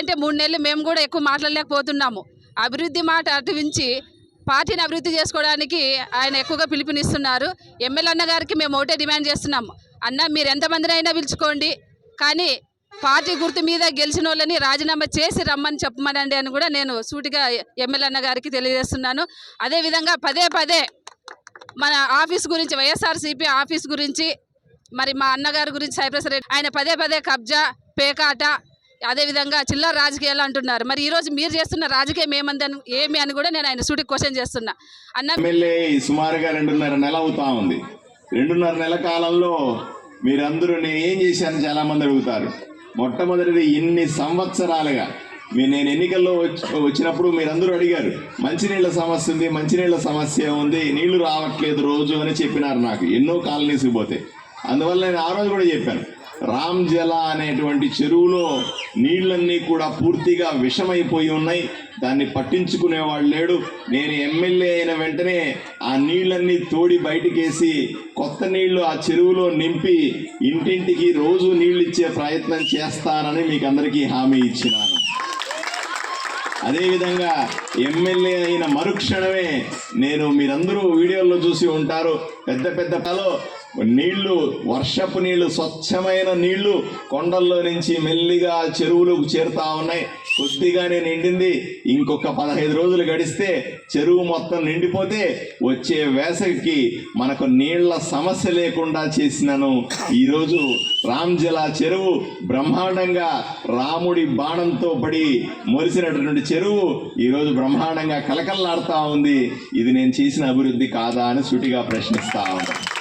అంటే మూడు నెలలు మేము కూడా ఎక్కువ మాట్లాడలేకపోతున్నాము. అభివృద్ధి మాట అటువించి పార్టీని అభివృద్ధి చేసుకోవడానికి ఆయన ఎక్కువగా పిలుపునిస్తున్నారు. ఎమ్మెల్యే అన్న గారికి మేము ఒకటే డిమాండ్ చేస్తున్నాము. అన్న మీరు ఎంతమందినైనా పిలుచుకోండి. కానీ పార్టీ గుర్తు మీద గెలిచిన వాళ్ళని రాజీనామా చేసి రమ్మని చెప్పమనండి అని కూడా నేను సూటిగా ఎమ్మెల్యే అన్న గారికి తెలియజేస్తున్నాను. అదేవిధంగా పదే పదే మన ఆఫీస్ గురించి వైఎస్ఆర్సీపీ ఆఫీస్ గురించి మరి మా అన్నగారి గురించి సైప్రస్ రెడ్డి ఆయన పదే పదే కబ్జా పేకాట అదేవిధంగా చిల్లర రాజకీయాలు అంటున్నారు. మరి ఈరోజు మీరు చేస్తున్న రాజకీయం ఏమంది అని ఏమి అని కూడా నేను ఆయన సూటికి క్వశ్చన్ చేస్తున్నా. అన్న ఎమ్మెల్యే సుమారుగా రెండున్నర నెల అవుతా ఉంది. రెండున్నర నెల కాలంలో మీరందరూ నేను ఏం చేశాను చాలా మంది అడుగుతారు. మొట్టమొదటిది ఇన్ని సంవత్సరాలుగా మీ నేను ఎన్నికల్లో వచ్చినప్పుడు మీరందరూ అడిగారు మంచినీళ్ళ సమస్య ఉంది మంచినీళ్ళ సమస్య ఉంది నీళ్ళు రావట్లేదు రోజు అని చెప్పినారు నాకు. ఎన్నో కాలనీస్కి పోతే. అందువల్ల నేను ఆ రోజు కూడా చెప్పాను రామ్ జల అనేటువంటి చెరువులో నీళ్ళన్నీ కూడా పూర్తిగా విషమైపోయి ఉన్నాయి. దాన్ని పట్టించుకునేవాడు లేడు. నేను ఎమ్మెల్యే అయిన వెంటనే ఆ నీళ్ళన్నీ తోడి బయటికేసి కొత్త నీళ్ళు ఆ చెరువులో నింపి ఇంటింటికి రోజు నీళ్ళు ఇచ్చే ప్రయత్నం చేస్తానని మీకు అందరికీ హామీ ఇచ్చినాను. అదేవిధంగా ఎమ్మెల్యే అయిన మరుక్షణమే నేను మీరందరూ వీడియోల్లో చూసి ఉంటారు. పెద్ద పెద్ద కలో నీళ్ళు వర్షపు నీళ్ళు స్వచ్ఛమైన నీళ్ళు కొండల్లో నుంచి మెల్లిగా చెరువులోకి చేరుతా ఉన్నాయి. కొద్దిగానే నిండింది. ఇంకొక పదహైదు రోజులు గడిస్తే చెరువు మొత్తం నిండిపోతే వచ్చే వేసవికి మనకు నీళ్ళ సమస్య లేకుండా చేసినాను ఈరోజు రామ్జల చెరువు బ్రహ్మాండంగా రాముడి బాణంతో పడి మొరిసినటువంటి చెరువు ఈరోజు బ్రహ్మాండంగా కలకల్లాడుతూ ఉంది. ఇది నేను చేసిన అభివృద్ధి కాదా అని సుటిగా ప్రశ్నిస్తా ఉన్నాను.